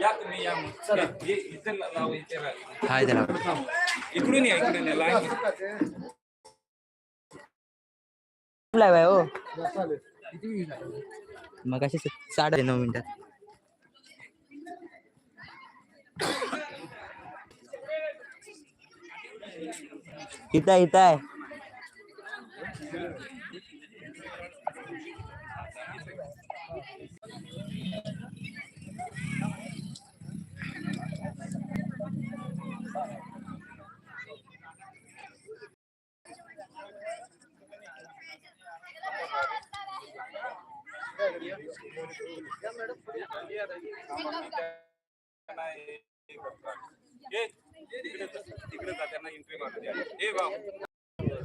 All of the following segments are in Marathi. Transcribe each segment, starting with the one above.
या तुम्ही या मग. हे- इथे हाय इकडून या इकडून या लाईन हो मग साडे नऊ मिनिटात इथं इथं आहे हे, तिकडे तिकडे एंट्री मारू द्या. हे बाबा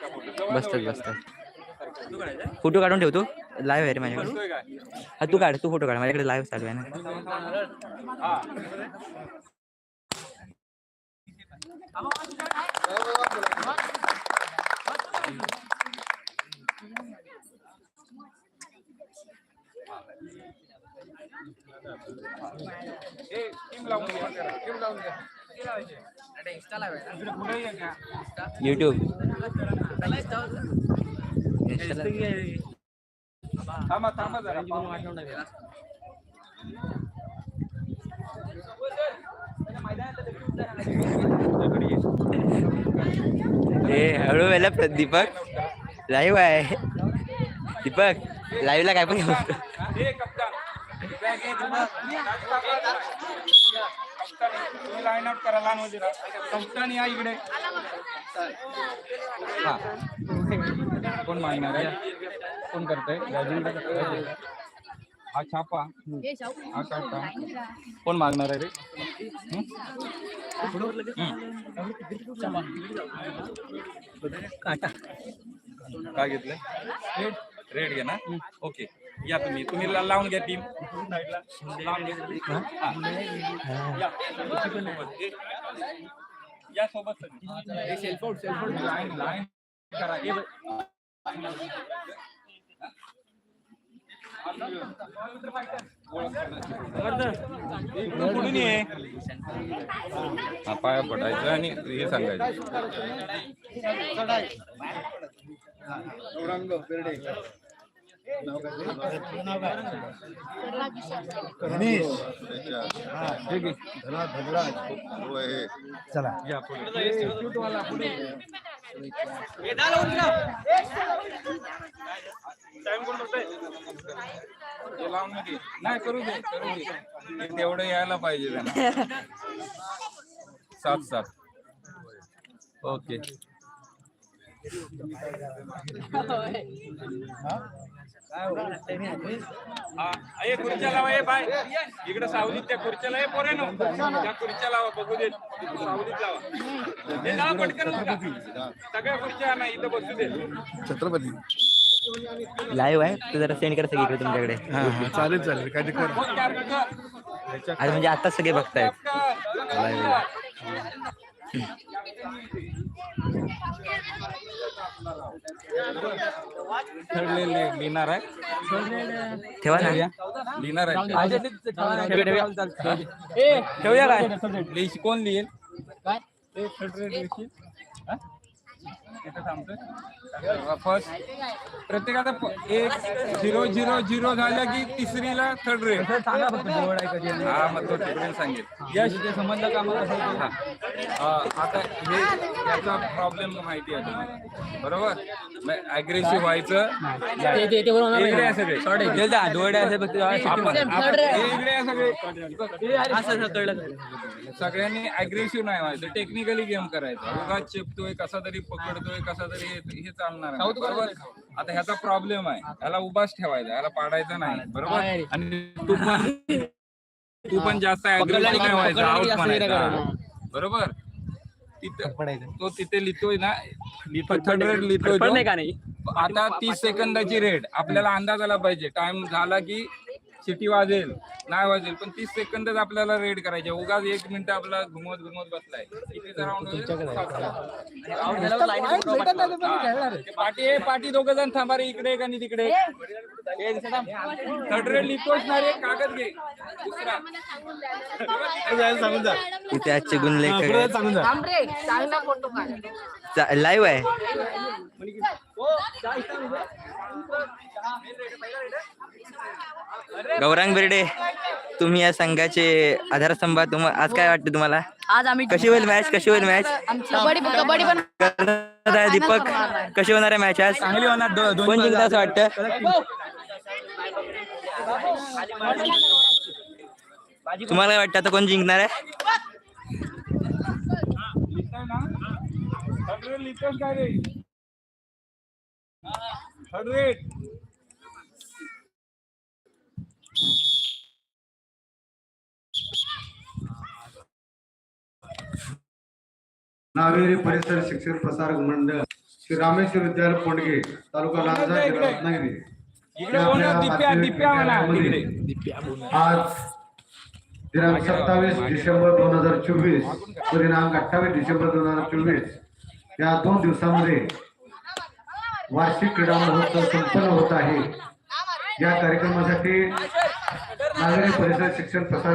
का फ़ोटो जवळ बसतात? फ़ोटो काढून ठेवतो लाईव्ह आहे रे माझ्याकडे. हा, तू काढ, तू फ़ोटो काढ. माझ्याकडे लाईव्ह चालू आहे ना. युट्यूब थांबा थांबा जरा हळू प्र- दीपक लाईव्ह आहे. दीपक लाईव्हला काय पण घेऊ हे कप्तान बॅग घे तुम्हा. लाईन आउट करा लहान वजीरा कप्तान या इकडे. हा. कोण मागणार आहे? कोण करतंय? राजेंद्र. हा छापा. हा काटा कोण मागणार आहे रे? हं. काय घेतलंय? रेड रेड घे ना. ओके या तुम्ही. तुम्ही लावून घ्या टीम लावून घ्या. हा. या. या सोबत लाईन लाईन करा. हे बघ. हा पाया पडायचं आणि हे सांगायचं. या पुढे. Time कोण बघतंय? हे लावून दे. नाही करू दे करू दे ते तेवढं यायला पाहिजे त्यांना सात सात ओके हा? ये खुर्च्या लावा ये बाय. इकडे सावलीत त्या खुर्च्या ये पोरे ना त्या खुर्च्या लावा बघू दे. सावलीत लावा. हे लावा पटकन. सगळ्या खुर्च्या नाही इथं बसू दे. छत्रपती. लाईव्ह आहे. तू जरा सेंड कर सगळीकडे तुमच्याकडे. हा हा. चालेल चालेल. काय कर. आज म्हणजे आता सगळे बघतायत. लाईव्ह ठरलेले लिहिणार आहे. ठेवा ना. लिहिणार आहे. ठेवूया काय? कोण लिहिल? इथं थांबतोय. फर्स्ट प्रत्येकाचा प- एक झिरो झिरो झिरो झालं की तिसरीला थर्ड रेड सांगा फक्त जवळ आहे कधी आणि- हा मग तो तिकडे सांगेल. यश ते समजलं का हा. अं, आता हे याचा प्रॉब्लेम माहिती आहे तुम्हाला. बरोबर? अग्रेसिव्ह व्हायचं. ते- ते- ते बरोबर होणार इकडे नाही. आहे सगळे. ते जा, डोळे असे फक्त आपण आपण- हे इकडे आहे सगळे. असं असं कळलं सगळ्यांनी अग्रेसिव्ह नाही व्हायचं. टेक्निकली गेम करायचा. उगाच चेपतोय कसा तरी पकडतोय कसा तरी हे हे चालणार. बरोबर? आता ह्याचा प्रॉब्लेम आहे. ह्याला उभाच ठेवायचा ह्याला पाडायचा नाही. बरोबर? आणि तू पण तू पण जास्त नाही व्हायचा बरोबर? तिथं तो तिथे लिहितोय ना थर्ड रेड लिहितोय पण तो. नाही का नाही आता तीस सेकंदाची रेड आपल्याला अंदाज आला पाहिजे. टाइम झाला की सिटी वाजेल नाही वाजेल पण तीस सेकंदच आपल्याला रेड करायचे उगाच एक मिनिट आपला घुमवत घुमवत बसलाय. हा. पाठी आहे पाठी दोघ जण थांबा रे इकडे एक आणि तिकडे थर्ड रेड लिहितोच ना रे कागद घे. दुसरा. इथे आजचे फोटो काढ. लाईव्ह आहे. गौरांग बिर्डे तुम्ही या संघाचे आधारस्तंभ आहात. तुम्हा आज काय वाटतं तुम्हाला? आज आम्ही कशी होईल मॅच कशी होईल मॅच कबड्डी कबड्डी पण करणार आहे दीपक. कशी होणार आहे मॅच आज? चांगली होणार दो- दोन कोण जिंकतं असं वाटतं? तुम्हाला काय वाटतं आता कोण जिंकणार आहे? लिहिताय ना काय रे थर्ड रेड नावेरी परिसर शिक्षण प्रसारक मंडळ श्री रामेश्वर विद्यालय पोंडगे तालुका लांजा जिल्हा रत्नागिरी. आज दिनांक सत्तावीस डिसेंबर दोन हजार चोवीस व दिनांक अठ्ठावीस डिसेंबर दोन हजार चोवीस. या दोन दिवसामध्ये वार्षिक क्रीडा महोत्सव संपन्न होत आहे. या कार्यक्रमासाठी नागरी परिसर शिक्षण प्रसार